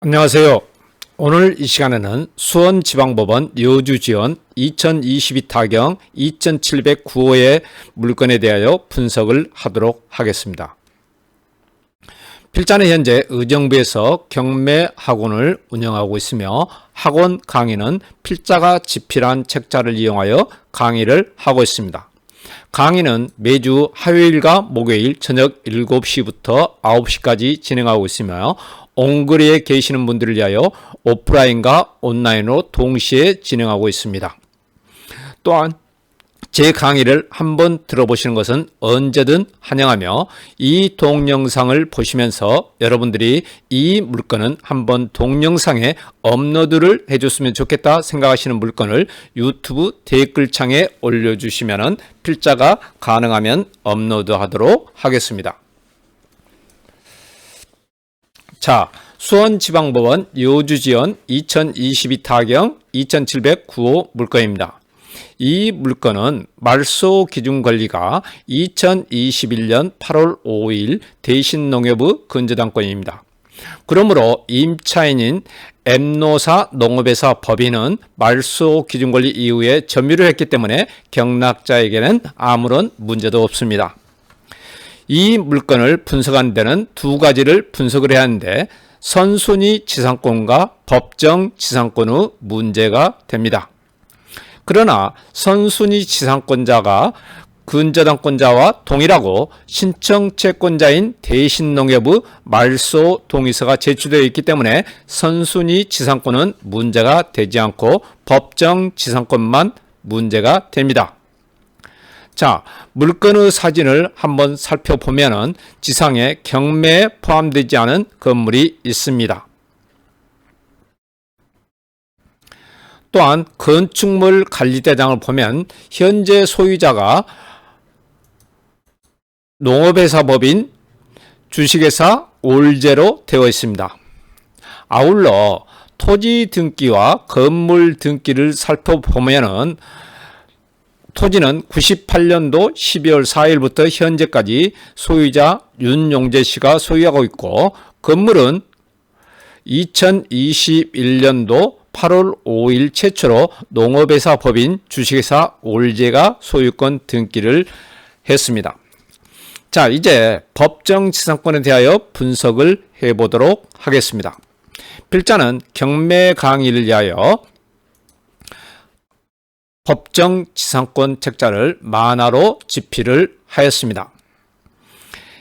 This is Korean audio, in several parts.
안녕하세요. 오늘 이 시간에는 수원지방법원 여주지원 2022 타경 2709호의 물건에 대하여 분석을 하도록 하겠습니다. 필자는 현재 의정부에서 경매 학원을 운영하고 있으며 학원 강의는 필자가 집필한 책자를 이용하여 강의를 하고 있습니다. 강의는 매주 화요일과 목요일 저녁 7시부터 9시까지 진행하고 있으며 옹거리에 계시는 분들을 위하여 오프라인과 온라인으로 동시에 진행하고 있습니다. 또한 제 강의를 한번 들어보시는 것은 언제든 환영하며 이 동영상을 보시면서 여러분들이 이 물건은 한번 동영상에 업로드를 해줬으면 좋겠다 생각하시는 물건을 유튜브 댓글창에 올려주시면 필자가 가능하면 업로드하도록 하겠습니다. 자, 수원지방법원 여주지원 2022 타경 2709호 물건입니다. 이 물건은 말소 기준 권리가 2021년 8월 5일 대신농협의 근저당권입니다. 그러므로 임차인인 엠노사 농업회사 법인은 말소 기준 권리 이후에 점유를 했기 때문에 경락자에게는 아무런 문제도 없습니다. 이 물건을 분석하는 데는 두 가지를 분석을 해야 하는데 선순위 지상권과 법정 지상권의 문제가 됩니다. 그러나 선순위 지상권자가 근저당권자와 동일하고 신청채권자인 대신농협의 말소 동의서가 제출되어 있기 때문에 선순위 지상권은 문제가 되지 않고 법정 지상권만 문제가 됩니다. 자, 물건의 사진을 한번 살펴보면은 지상에 경매에 포함되지 않은 건물이 있습니다. 또한 건축물 관리대장을 보면 현재 소유자가 농업회사법인 주식회사 올제로 되어 있습니다. 아울러 토지 등기와 건물 등기를 살펴보면은 토지는 98년도 12월 4일부터 현재까지 소유자 윤용재 씨가 소유하고 있고 건물은 2021년도 8월 5일 최초로 농업회사 법인 주식회사 올제가 소유권 등기를 했습니다. 자, 이제 법정 지상권에 대하여 분석을 해 보도록 하겠습니다. 필자는 경매 강의를 위하여 법정 지상권 책자를 만화로 집필을 하였습니다.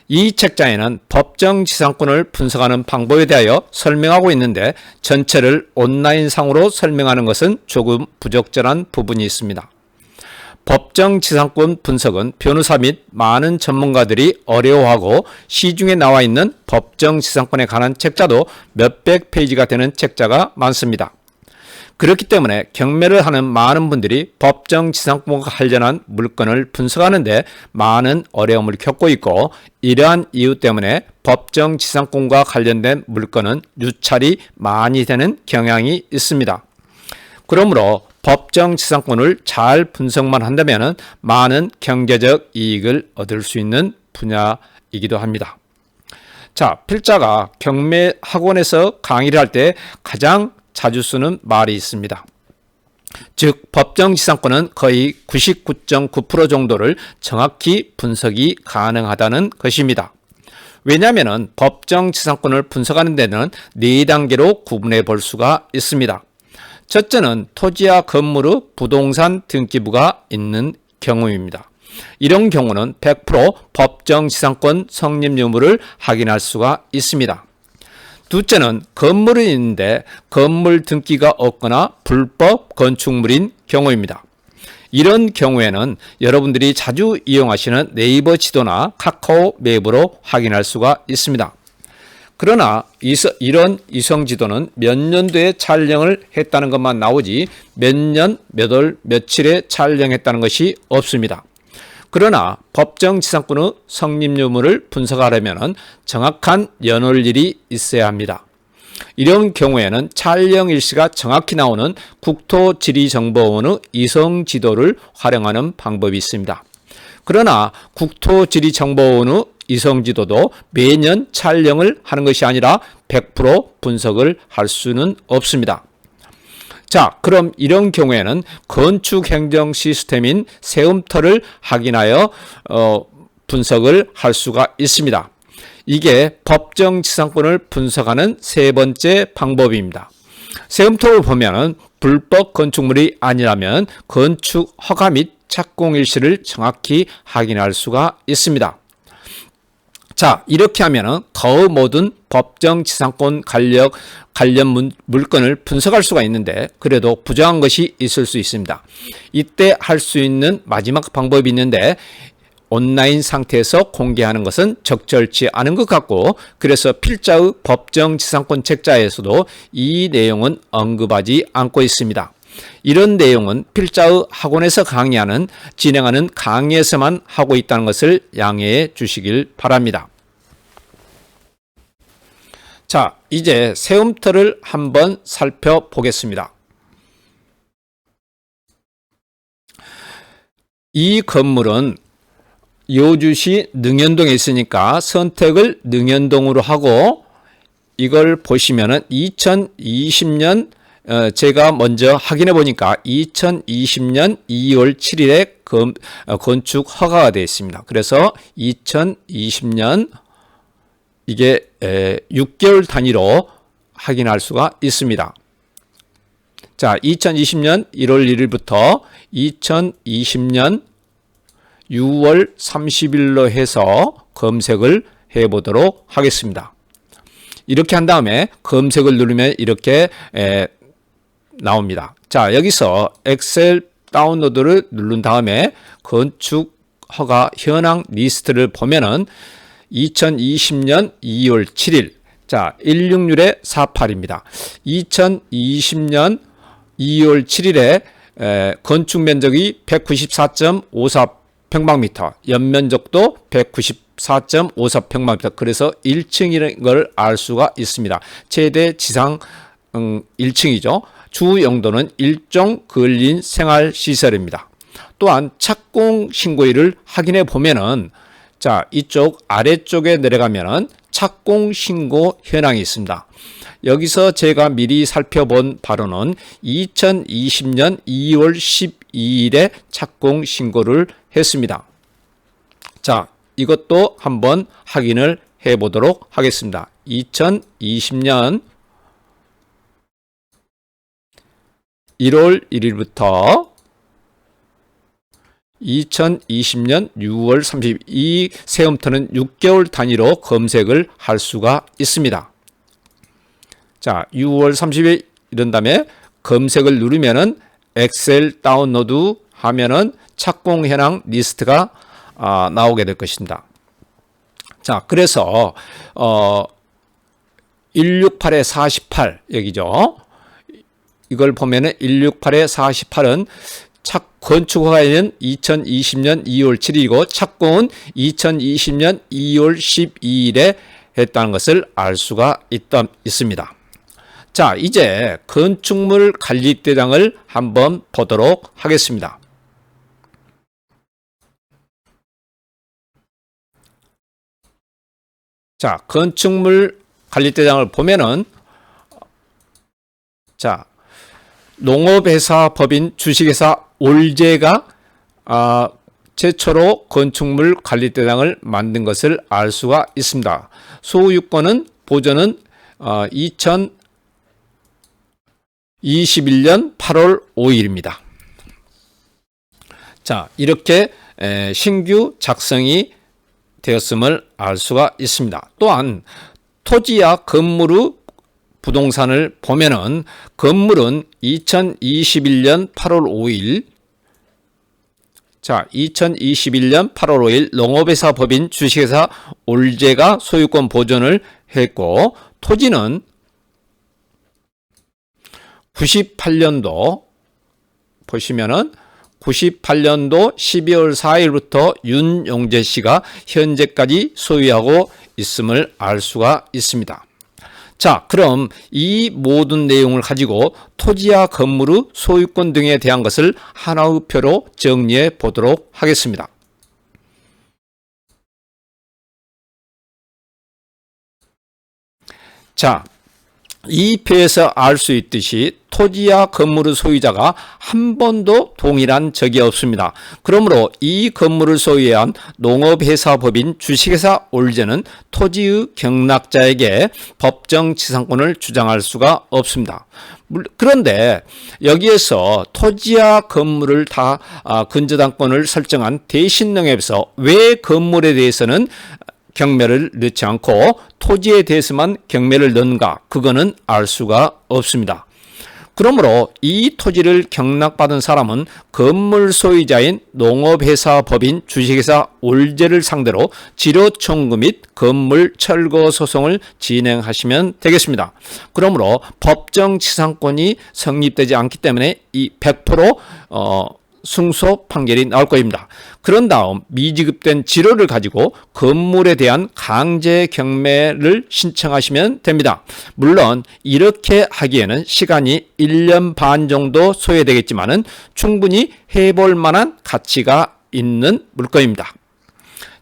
이 책자에는 법정 지상권을 분석하는 방법에 대하여 설명하고 있는데 전체를 온라인상으로 설명하는 것은 조금 부적절한 부분이 있습니다. 법정 지상권 분석은 변호사 및 많은 전문가들이 어려워하고 시중에 나와 있는 법정 지상권에 관한 책자도 몇백 페이지가 되는 책자가 많습니다. 그렇기 때문에 경매를 하는 많은 분들이 법정 지상권과 관련한 물건을 분석하는데 많은 어려움을 겪고 있고 이러한 이유 때문에 법정 지상권과 관련된 물건은 유찰이 많이 되는 경향이 있습니다. 그러므로 법정 지상권을 잘 분석만 한다면 많은 경제적 이익을 얻을 수 있는 분야이기도 합니다. 자, 필자가 경매 학원에서 강의를 할 때 가장 자주 쓰는 말이 있습니다. 즉 법정 지상권은 거의 99.9% 정도를 정확히 분석이 가능하다는 것입니다. 왜냐하면 법정 지상권을 분석하는 데는 네 단계로 구분해 볼 수가 있습니다. 첫째는 토지와 건물의 부동산 등기부가 있는 경우입니다. 이런 경우는 100% 법정 지상권 성립 여부를 확인할 수가 있습니다. 둘째는 건물이 있는데 건물 등기가 없거나 불법 건축물인 경우입니다. 이런 경우에는 여러분들이 자주 이용하시는 네이버 지도나 카카오 맵으로 확인할 수가 있습니다. 그러나 이런 이성 지도는 몇 년도에 촬영을 했다는 것만 나오지 몇 년, 몇 월, 며칠에 촬영했다는 것이 없습니다. 그러나 법정 지상권의 성립 유무를 분석하려면 정확한 연월일이 있어야 합니다. 이런 경우에는 촬영 일시가 정확히 나오는 국토지리정보원의 이성 지도를 활용하는 방법이 있습니다. 그러나 국토지리정보원의 이성지도도 매년 촬영을 하는 것이 아니라 100% 분석을 할 수는 없습니다. 자, 그럼 이런 경우에는 건축 행정 시스템인 세움터를 확인하여 어, 분석을 할 수가 있습니다. 이게 법정 지상권을 분석하는 세 번째 방법입니다. 세움터를 보면은 불법 건축물이 아니라면 건축 허가 및 착공 일시를 정확히 확인할 수가 있습니다. 자, 이렇게 하면은 더 모든 법정 지상권 관련 관련 문, 물건을 분석할 수가 있는데 그래도 부정한 것이 있을 수 있습니다. 이때 할 수 있는 마지막 방법이 있는데 온라인 상태에서 공개하는 것은 적절치 않은 것 같고 그래서 필자의 법정 지상권 책자에서도 이 내용은 언급하지 않고 있습니다. 이런 내용은 필자의 학원에서 강의하는 진행하는 강의에서만 하고 있다는 것을 양해해 주시길 바랍니다. 자, 이제 세움터를 한번 살펴보겠습니다. 이 건물은 여주시 능현동에 있으니까 선택을 능현동으로 하고 이걸 보시면은 2020년 어, 제가 먼저 확인해 보니까 2020년 2월 7일에 건, 어, 건축 허가가 되어 있습니다. 그래서 2020년 이게 에, 6개월 단위로 확인할 수가 있습니다. 자, 2020년 1월 1일부터 2020년 6월 30일로 해서 검색을 해 보도록 하겠습니다. 이렇게 한 다음에 검색을 누르면 이렇게 에, 나옵니다. 자, 여기서 엑셀 다운로드를 누른 다음에 건축 허가 현황 리스트를 보면은 2020년 2월 7일 자, 166에 48입니다. 2020년 2월 7일에 에, 건축 면적이 194.54 평방미터, 연면적도 194.54 평방미터. 그래서 1층이라는 걸알 수가 있습니다. 최대 지상 음, 1층이죠. 주 용도는 일종 근린 생활 시설입니다. 또한 착공 신고일을 확인해 보면은 자, 이쪽 아래쪽에 내려가면은 착공 신고 현황이 있습니다. 여기서 제가 미리 살펴본 바로는 2020년 2월 12일에 착공 신고를 했습니다. 자, 이것도 한번 확인을 해 보도록 하겠습니다. 2020년 1월 1일부터 2020년 6월 30일 이 세움터는 6개월 단위로 검색을 할 수가 있습니다. 자, 6월 30일 이런 다음에 검색을 누르면은 엑셀 다운로드 하면은 착공 현황 리스트가 아, 나오게 될 것입니다. 자, 그래서 어 168에 48 여기죠. 이걸 보면은 168에 48은 착 건축허가에는 2020년 2월 7일이고 착공은 2020년 2월 12일에 했다는 것을 알 수가 있다, 있습니다. 자, 이제 건축물 관리대장을 한번 보도록 하겠습니다. 자, 건축물 관리대장을 보면은 자, 농업회사 법인 주식회사 올제가 아, 최초로 건축물 관리대장을 만든 것을 알 수가 있습니다. 소유권은 보전은 어, 2021년 8월 5일입니다. 자, 이렇게 에, 신규 작성이 되었음을 알 수가 있습니다. 또한 토지와 건물의 부동산을 보면은 건물은 2021년 8월 5일 자, 2021년 8월 5일 농업회사 법인 주식회사 올제가 소유권 보존을 했고 토지는 98년도 보시면은 98년도 12월 4일부터 윤용재 씨가 현재까지 소유하고 있음을 알 수가 있습니다. 자, 그럼 이 모든 내용을 가지고 토지와 건물의 소유권 등에 대한 것을 하나의 표로 정리해 보도록 하겠습니다. 자, 이 표에서 알 수 있듯이 토지와 건물의 소유자가 한 번도 동일한 적이 없습니다. 그러므로 이 건물을 소유한 농업회사법인 주식회사 올제는 토지의 경락자에게 법정 지상권을 주장할 수가 없습니다. 물- 그런데 여기에서 토지와 건물을 다 아, 근저당권을 설정한 대신농협에서 왜 건물에 대해서는 경매를 넣지 않고 토지에 대해서만 경매를 넣는가? 그거는 알 수가 없습니다. 그러므로 이 토지를 경락받은 사람은 건물 소유자인 농업회사 법인 주식회사 올제를 상대로 지료 청구 및 건물 철거 소송을 진행하시면 되겠습니다. 그러므로 법정 지상권이 성립되지 않기 때문에 이 100% 어, 승소 판결이 나올 것입니다. 그런 다음 미지급된 지료를 가지고 건물에 대한 강제 경매를 신청하시면 됩니다. 물론 이렇게 하기에는 시간이 1년 반 정도 소요되겠지만은 충분히 해볼 만한 가치가 있는 물건입니다.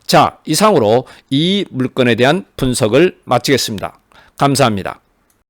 자, 이상으로 이 물건에 대한 분석을 마치겠습니다. 감사합니다.